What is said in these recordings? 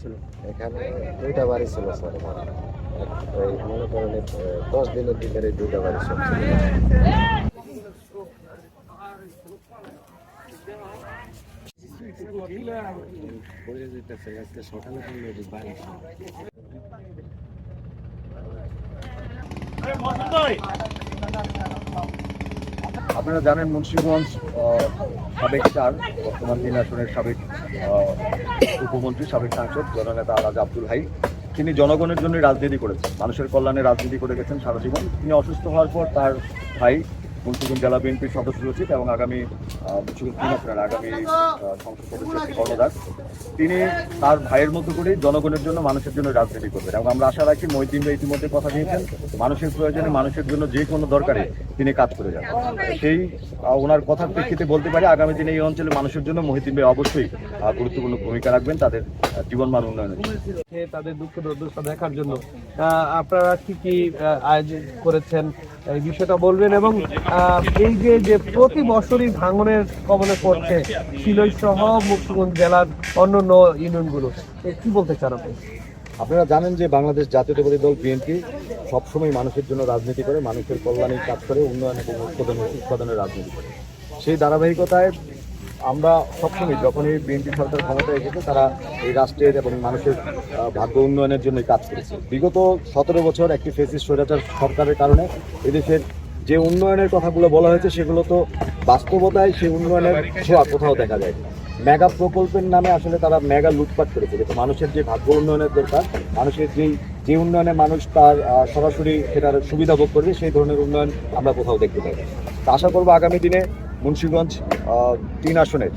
ছিল। এখানে দুইটা বাড়ি ছিল স্যার ওই মনে করেন দশ দিনের ভিতরে দুইটা বাড়ি ছিল। সকালে আপনারা জানেন মুন্সিগঞ্জ সাবেক চার বর্তমান তিন আসনের সাবেক উপমন্ত্রী, সাবেক সাংসদ, জননেতা আলাজ আব্দুল হাই। তিনি জনগণের জন্য রাজনীতি করেছেন, মানুষের কল্যাণে রাজনীতি করে গেছেন সারা জীবন। তিনি অসুস্থ হওয়ার পর তার ভাই মুন্সিগঞ্জ জেলা বিএনপির সদস্য সচিব এবং আগামী মুন্সিগঞ্জ তিন আসনের আগামী সংসদ সদস্য কর্ণদাস তিনি তার ভাইয়ের মতো করেই জনগণের জন্য মানুষের জন্য রাজনীতি করবেন এবং আমরা আশা রাখি মহিদিন ভাই ইতিমধ্যে কথা দিয়েছেন, মানুষের প্রয়োজনে মানুষের জন্য যে কোনো দরকারে তিনি কাজ করে যান সেই ওনার কথার প্রেক্ষিতে বলতে পারি, আগামী দিনে এই অঞ্চলে মানুষের জন্য মহিদিন ভাই অবশ্যই গুরুত্বপূর্ণ ভূমিকা রাখবেন তাদের জীবনমান উন্নয়নের জন্য। তাদের দুঃখ দুর্দশা দেখার জন্য আপনারা কি কি আয়োজন করেছেন, এই বিষয়টা বলবেন এবং এই যে যে প্রতি বছরই ভাঙনের কবলে পড়ছে সিলই সহ মুন্সিগঞ্জ জেলার অন্যান্য ইউনিয়নগুলো। কি বলতে চান আপনি? আপনারা জানেন যে বাংলাদেশ জাতীয়তাবাদী দল বিএনপি সবসময় মানুষের জন্য রাজনীতি করে, মানুষের কল্যাণে কাজ করে, উন্নয়ন এবং উৎপাদনের উৎপাদনের রাজনীতি করে। সেই ধারাবাহিকতায় আমরা সবসময় যখনই বিএনপি সরকার ক্ষমতায় এসেছে, তারা এই রাষ্ট্রের এবং মানুষের ভাগ্য উন্নয়নের জন্য কাজ করেছে। বিগত সতেরো বছর একটি ফেসিস স্বৈরাচার সরকারের কারণে এদেশের যে উন্নয়নের কথাগুলো বলা হয়েছে সেগুলো তো বাস্তবতায় সেই উন্নয়নের ছোঁয়া কোথাও দেখা যায়। মেগা প্রকল্পের নামে আসলে তারা মেগা লুটপাট করেছে কিন্তু মানুষের যে ভাগ্য উন্নয়নের দরকার, মানুষের যেই যে উন্নয়নে মানুষ তার সরাসরি সেটার সুবিধা ভোগ করবে, সেই ধরনের উন্নয়ন আমরা কোথাও দেখতে পাই। তো আশা করব আগামী দিনে মুন্সিগঞ্জ তিন আসনের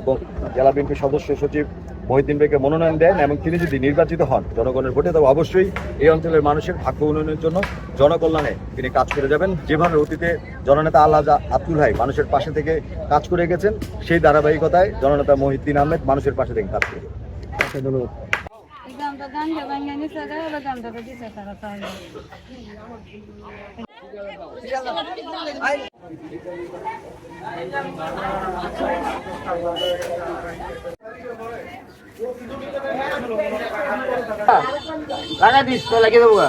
এবং জেলা বিএনপি সদস্য সচিব মহিদ্দিন বেগকে মনোনয়ন দেন এবং তিনি যদি নির্বাচিত হন জনগণের ভোটে তবে অবশ্যই এই অঞ্চলের মানুষের ভাগ্য উন্নয়নের জন্য জনকল্যাণে তিনি কাজ করে যাবেন। যেভাবে অতীতে জননেতা আল্লাহ আব্দুল ভাই মানুষের পাশে থেকে কাজ করে গেছেন সেই ধারাবাহিকতায় জননেতা মহিদ্দিন আহমেদ মানুষের পাশে থেকে কাজ করে ধন্যবাদ। লাগা দিস তো লাগিয়ে দেবো গা।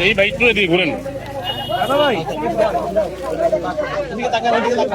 এই ভাই একটু এদিকে ঘুরেন Ini kita akan lanjutkan.